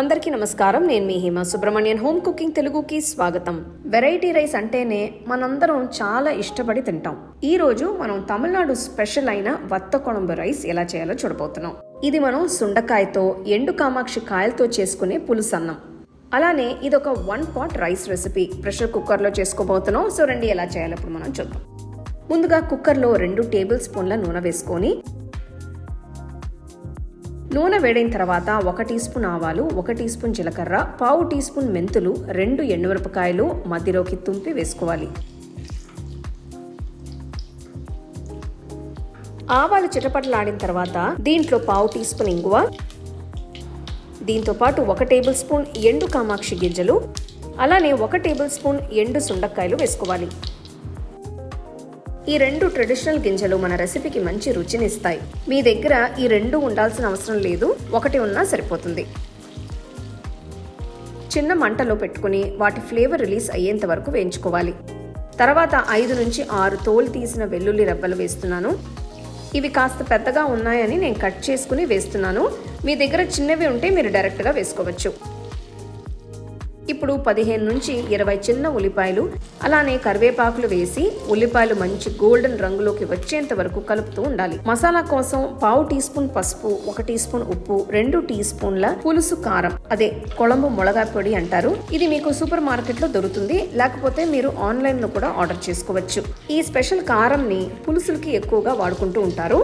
అందరికీ నమస్కారం. నేను మీ హిమ సుబ్రహ్మణ్యన్. హోమ్ కుకింగ్ తెలుగుకి స్వాగతం. వెరైటీ రైస్ అంటేనే మనందరం చాలా ఇష్టపడి తింటాం. ఈ రోజు మనం తమిళనాడు స్పెషల్ అయిన వత్త కొడంబు రైస్ ఎలా చేయాలో చూడబోతున్నాం. ఇది మనం సుండకాయతో ఎండు కామాక్షి కాయలతో చేసుకునే పులుసు అన్నం అలానే ఇది ఒక one pot rice recipe. Pressure కుక్కర్లో చేసుకోబోతున్నాం. సో రండి ఎలా చేయాలో ఇప్పుడు మనం చూద్దాం. ముందుగా కుక్కర్లో రెండు టేబుల్ స్పూన్ల నూనె వేసుకొని నూనె వేడైన తర్వాత ఒక టీ స్పూన్ ఆవాలు ఒక టీ స్పూన్ జీలకర్ర పావు టీ స్పూన్ మెంతులు రెండు ఎండుమిరపకాయలు మధ్యలోకి తుంపి వేసుకోవాలి. ఆవాలు చిటపటలాడిన తర్వాత దీంట్లో పావు టీ స్పూన్ ఇంగువ దీంతో పాటు ఒక టేబుల్ స్పూన్ ఎండు కామాక్షి గింజలు అలానే ఒక టేబుల్ స్పూన్ ఎండు సుండక్కాయలు వేసుకోవాలి. ఈ రెండు ట్రెడిషనల్ గింజలు మన రెసిపీకి మంచి రుచినిస్తాయి. మీ దగ్గర ఈ రెండు ఉండాల్సిన అవసరం లేదు. ఒకటి ఉన్నా సరిపోతుంది. చిన్న మంటలో పెట్టుకుని వాటి ఫ్లేవర్ రిలీజ్ అయ్యేంత వరకు వేయించుకోవాలి. తర్వాత ఐదు నుంచి ఆరు తోలు తీసిన వెల్లుల్లి రెబ్బలు వేస్తున్నాను. ఇవి కాస్త పెద్దగా ఉన్నాయని నేను కట్ చేసుకుని వేస్తున్నాను. మీ దగ్గర చిన్నవి ఉంటే మీరు డైరెక్ట్గా వేసుకోవచ్చు. ఇప్పుడు పదిహేను నుంచి ఇరవై చిన్న ఉల్లిపాయలు అలానే కరివేపాకులు వేసి ఉల్లిపాయలు మంచి గోల్డెన్ రంగులోకి వచ్చేంత వరకు కలుపుతూ ఉండాలి. మసాలా కోసం పావు టీ స్పూన్ పసుపు ఒక టీ స్పూన్ ఉప్పు రెండు టీ స్పూన్ల పులుసు కారం. అదే కొలంబు మొలగా పొడి అంటారు. ఇది మీకు సూపర్ మార్కెట్లో దొరుకుతుంది. లేకపోతే మీరు ఆన్లైన్లో కూడా ఆర్డర్ చేసుకోవచ్చు. ఈ స్పెషల్ కారం ని పులుసులకి ఎక్కువగా వాడుకుంటూ ఉంటారు.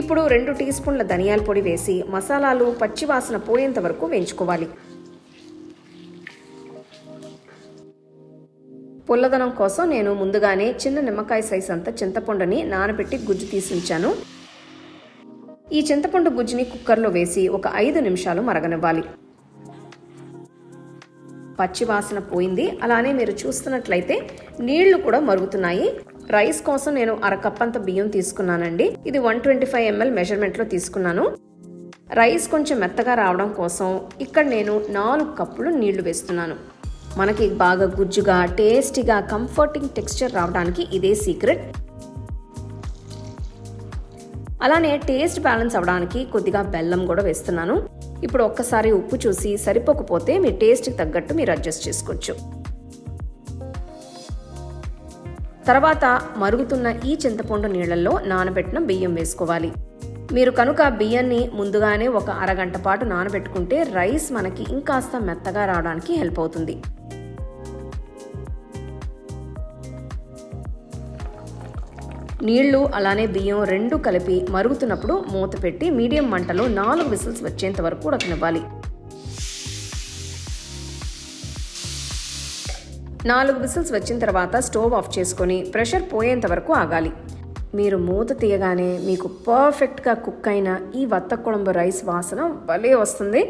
ఇప్పుడు రెండు టీ స్పూన్ల ధనియాల పొడి వేసి మసాలాలు పచ్చివాసన పోయేంత వరకు వేయించుకోవాలి. పుల్లదనం కోసం నేను ముందుగానే చిన్న నిమ్మకాయ సైజ్ అంత చింతపండుని నానబెట్టి గుజ్జు తీసి ఉంచాను ఈ చింతపండు గుజ్జుని కుక్కర్లో వేసి ఒక ఐదు నిమిషాలు మరగనివ్వాలి. పచ్చివాసన పోయింది. అలానే మీరు చూస్తున్నట్లయితే నీళ్ళు కూడా మరుగుతున్నాయి. రైస్ కోసం నేను అరకప్పంత బియ్యం తీసుకున్నానండి. ఇది వన్ ట్వంటీ ఫైవ్ ఎంఎల్ మెజర్మెంట్లో తీసుకున్నాను. రైస్ కొంచెం మెత్తగా రావడం కోసం ఇక్కడ నేను నాలుగు కప్పులు నీళ్ళు వేస్తున్నాను. మనకి బాగా గుజ్జుగా టేస్టీగా కంఫర్టింగ్ టెక్స్చర్ రావడానికి ఇదే సీక్రెట్. అలానే టేస్ట్ బ్యాలెన్స్ అవడానికి కొద్దిగా బెల్లం కూడా వేస్తున్నాను. ఇప్పుడు ఒక్కసారి ఉప్పు చూసి సరిపోకపోతే మీ టేస్ట్కి తగ్గట్టు మీరు అడ్జస్ట్ చేసుకోవచ్చు. తర్వాత మరుగుతున్న ఈ చింతపండు నీళ్ళలో నానబెట్టిన బియ్యం వేసుకోవాలి. మీరు కనుక బియ్యాన్ని ముందుగానే ఒక అరగంట పాటు నానబెట్టుకుంటే రైస్ మనకి ఇంకాస్త మెత్తగా రావడానికి హెల్ప్ అవుతుంది. నీళ్ళు అలానే బియ్యం రెండు కలిపి మరుగుతున్నప్పుడు మూత పెట్టి మీడియం మంటలో నాలుగు విసిల్స్ వచ్చేంత వరకు ఉడకనివ్వాలి. నాలుగు విసిల్స్ వచ్చిన తర్వాత స్టవ్ ఆఫ్ చేసుకొని ప్రెషర్ పోయేంత వరకు ఆగాలి. మీరు మూత తీయగానే మీకు పర్ఫెక్ట్గా కుక్ అయిన ఈ వత్త కుళంబు రైస్ వాసన భలే వస్తుంది.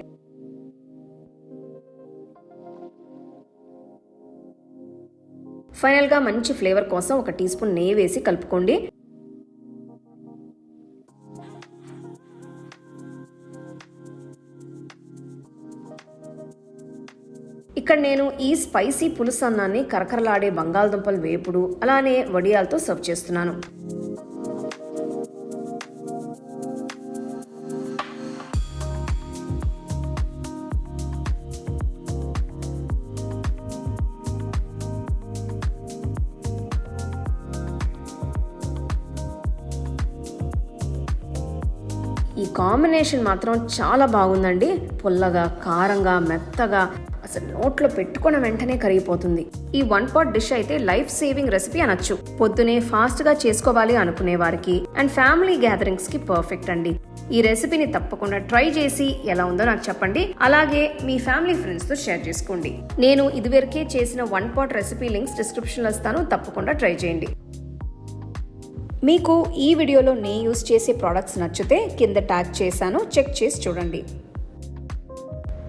ఫైనల్గా మంచి ఫ్లేవర్ కోసం ఒక టీ స్పూన్ నెయ్యి వేసి కలుపుకోండి. ఇక్కడ నేను ఈ స్పైసీ పులుసు అన్నాన్ని కరకరలాడే బంగాళదుంపలు వేపుడు అలానే వడియాలతో సర్వ్ చేస్తున్నాను. ఈ కాంబినేషన్ మాత్రం చాలా బాగుందండి. పుల్లగా కారంగా మెత్తగా అసలు నోట్లో పెట్టుకున్న వెంటనే కరిగిపోతుంది. ఈ వన్ పాట్ డిష్ అయితే లైఫ్ సేవింగ్ రెసిపీ అనొచ్చు. పొద్దునే ఫాస్ట్గా చేసుకోవాలి అనుకునే వారికి అండ్ ఫ్యామిలీ గ్యాదరింగ్స్కి పర్ఫెక్ట్ అండి. ఈ రెసిపీని తప్పకుండా ట్రై చేసి ఎలా ఉందో నాకు చెప్పండి. అలాగే మీ ఫ్యామిలీ ఫ్రెండ్స్తో షేర్ చేసుకోండి. నేను ఇదివరకే చేసిన వన్ పాట్ రెసిపీ లింక్స్ డిస్క్రిప్షన్లో ఇస్తాను. తప్పకుండా ట్రై చేయండి. మీకు ఈ వీడియోలో నేను యూస్ చేసే ప్రోడక్ట్స్ నచ్చితే కింద ట్యాగ్ చేశాను. చెక్ చేసి చూడండి.